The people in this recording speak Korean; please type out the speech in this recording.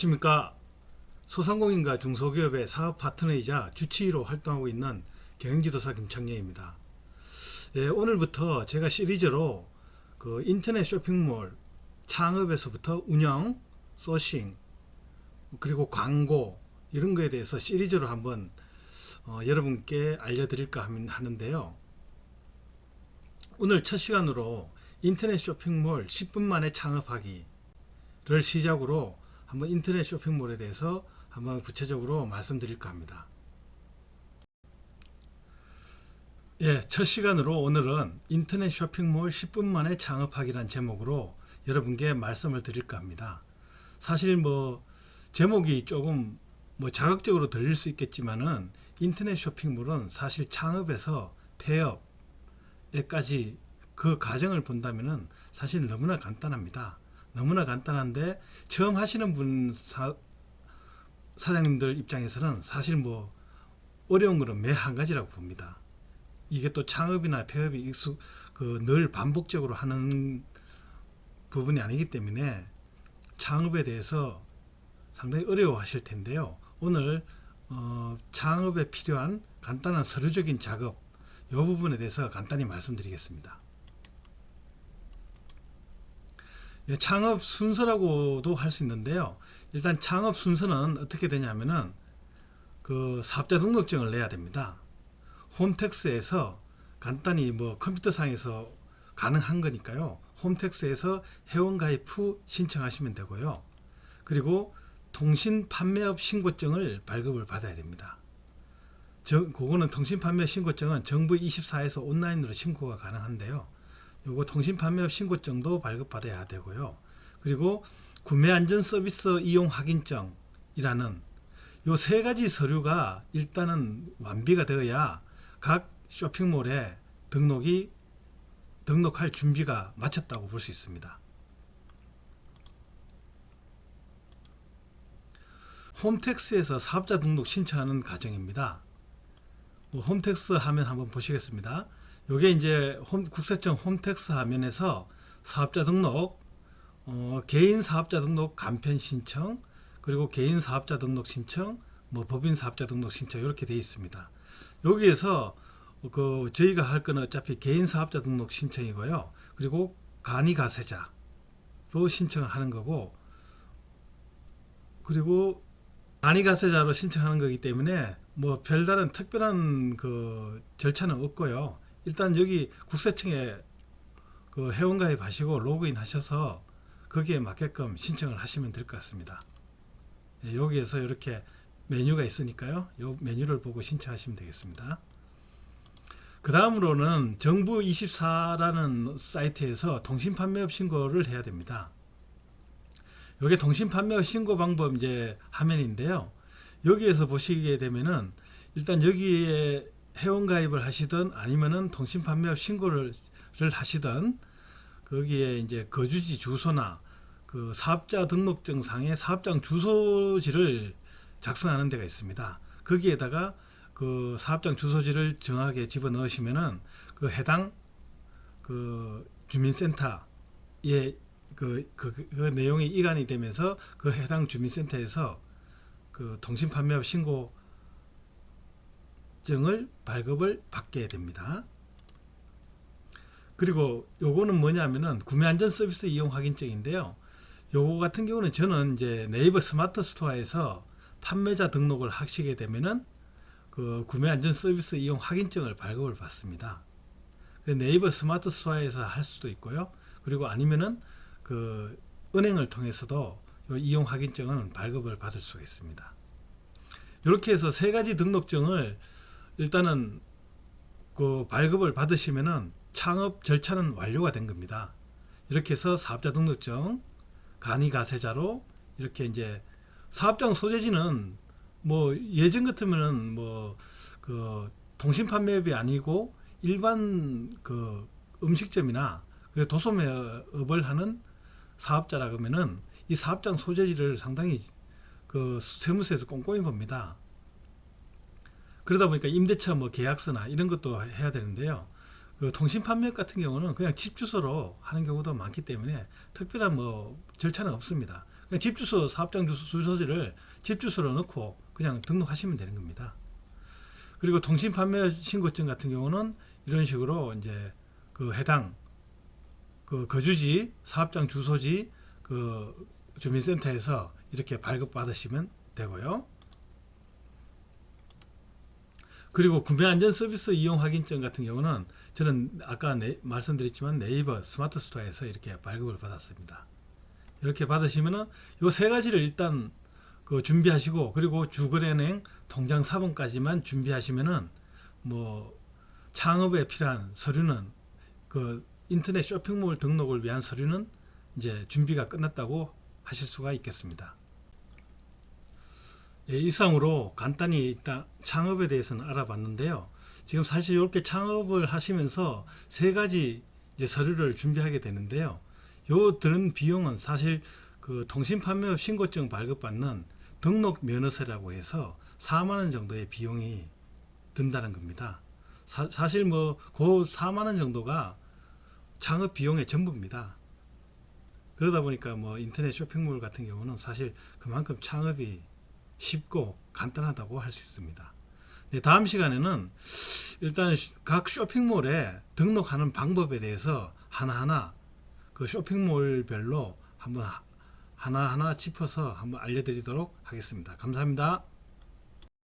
안녕하십니까. 소상공인과 중소기업의 사업 파트너이자 주치의로 활동하고 있는 경영지도사 김창래입니다. 예, 오늘부터 제가 시리즈로 그 인터넷 쇼핑몰 창업에서부터 운영, 소싱, 그리고 광고 이런 거에 대해서 시리즈로 한번 어, 여러분께 알려드릴까 함- 하는데요. 오늘 첫 시간으로 인터넷 쇼핑몰 10분 만에 창업하기를 시작으로 한번 인터넷 쇼핑몰에 대해서 한번 구체적으로 말씀드릴까 합니다. 예, 첫 시간으로 오늘은 인터넷 쇼핑몰 10분 만에 창업하기란 제목으로 여러분께 말씀을 드릴까 합니다. 사실 뭐 제목이 조금 뭐 자극적으로 들릴 수 있겠지만은 인터넷 쇼핑몰은 사실 창업에서 폐업에까지 그 과정을 본다면은 사실 너무나 간단합니다. 너무나 간단한데 처음 하시는 분 사, 사장님들 입장에서는 사실 뭐 어려운 거는 매 한 가지라고 봅니다. 이게 또 창업이나 폐업이 익숙 그 늘 반복적으로 하는 부분이 아니기 때문에 창업에 대해서 상당히 어려워하실 텐데요. 오늘 어, 창업에 필요한 간단한 서류적인 작업 이 부분에 대해서 간단히 말씀드리겠습니다. 예, 창업 순서라고도 할 수 있는데요. 일단 창업 순서는 어떻게 되냐면은 그 사업자 등록증을 내야 됩니다. 홈택스에서 간단히 뭐 컴퓨터상에서 가능한 거니까요. 홈택스에서 회원가입 후 신청하시면 되고요. 그리고 통신 판매업 신고증을 발급을 받아야 됩니다. 저, 그거는 통신 판매 신고증은 정부 24에서 온라인으로 신고가 가능한데요. 요거 통신 판매업 신고증도 발급받아야 되고요. 그리고 구매 안전 서비스 이용 확인증이라는 요 세 가지 서류가 일단은 완비가 되어야 각 쇼핑몰에 등록이 등록할 준비가 마쳤다고 볼 수 있습니다. 홈택스에서 사업자 등록 신청하는 과정입니다. 뭐 홈택스 화면 한번 보시겠습니다. 요게 이제 홈, 국세청 홈택스 화면에서 사업자 등록, 어, 개인 사업자 등록 간편 신청, 그리고 개인 사업자 등록 신청, 뭐 법인 사업자 등록 신청 이렇게 되어 있습니다. 여기에서 그 저희가 할 거는 어차피 개인 사업자 등록 신청이고요. 그리고 간이 가세자로 신청하는 거고, 그리고 간이 가세자로 신청하는 거기 때문에 뭐 별다른 특별한 그 절차는 없고요. 일단 여기 국세청에 그 회원가입 하시고 로그인 하셔서 거기에 맞게끔 신청을 하시면 될 것 같습니다. 예, 여기에서 이렇게 메뉴가 있으니까요. 이 메뉴를 보고 신청하시면 되겠습니다. 그 다음으로는 정부 24라는 사이트에서 통신 판매업 신고를 해야 됩니다. 이게 통신 판매업 신고 방법 이제 화면인데요. 여기에서 보시게 되면은 일단 여기에 회원 가입을 하시든 아니면은 통신 판매업 신고를 하시든 거기에 이제 거주지 주소나 그 사업자 등록증상의 사업장 주소지를 작성하는 데가 있습니다. 거기에다가 그 사업장 주소지를 정확하게 집어 넣으시면은 그 해당 그 주민센터에 그, 그, 그, 그 내용이 이관이 되면서 그 해당 주민센터에서 그 통신 판매업 신고 증을 발급을 받게 됩니다. 그리고 요거는 뭐냐면은 구매 안전 서비스 이용 확인증인데요. 요거 같은 경우는 저는 이제 네이버 스마트 스토어에서 판매자 등록을 하시게 되면은 그 구매 안전 서비스 이용 확인증을 발급을 받습니다. 그 네이버 스마트 스토어에서 할 수도 있고요. 그리고 아니면은 그 은행을 통해서도 요 이용 확인증은 발급을 받을 수가 있습니다. 이렇게 해서 세 가지 등록증을 일단은 그 발급을 받으시면은 창업 절차는 완료가 된 겁니다. 이렇게 해서 사업자 등록증, 간이 가세자로 이렇게 이제 사업장 소재지는 뭐 예전 같으면은 뭐 그 통신 판매업이 아니고 일반 그 음식점이나 그리고 도소매업을 하는 사업자라 그러면은 이 사업장 소재지를 상당히 그 세무서에서 꼼꼼히 봅니다. 그러다 보니까 임대차 뭐 계약서나 이런 것도 해야 되는데요. 그 통신 판매업 같은 경우는 그냥 집 주소로 하는 경우도 많기 때문에 특별한 뭐 절차는 없습니다. 그냥 집 주소 사업장 주소 주소지를 집 주소로 넣고 그냥 등록하시면 되는 겁니다. 그리고 통신 판매 신고증 같은 경우는 이런 식으로 이제 그 해당 그 거주지 사업장 주소지 그 주민센터에서 이렇게 발급 받으시면 되고요. 그리고 구매 안전 서비스 이용 확인증 같은 경우는 저는 아까 네, 말씀드렸지만 네이버 스마트 스토어에서 이렇게 발급을 받았습니다. 이렇게 받으시면은 요 세 가지를 일단 그 준비하시고 그리고 주거래은행 통장 사본까지만 준비하시면은 뭐 창업에 필요한 서류는 그 인터넷 쇼핑몰 등록을 위한 서류는 이제 준비가 끝났다고 하실 수가 있겠습니다. 예, 이상으로 간단히 일단 창업에 대해서는 알아봤는데요. 지금 사실 이렇게 창업을 하시면서 세 가지 이제 서류를 준비하게 되는데요. 요 드는 비용은 사실 그 통신 판매업 신고증 발급받는 등록 면허세라고 해서 4만 원 정도의 비용이 든다는 겁니다. 사, 실 뭐 그 4만 원 정도가 창업 비용의 전부입니다. 그러다 보니까 뭐 인터넷 쇼핑몰 같은 경우는 사실 그만큼 창업이 쉽고 간단하다고 할 수 있습니다. 네, 다음 시간에는 일단 각 쇼핑몰에 등록하는 방법에 대해서 하나하나 그 쇼핑몰별로 한번 하- 하나하나 짚어서 한번 알려드리도록 하겠습니다. 감사합니다.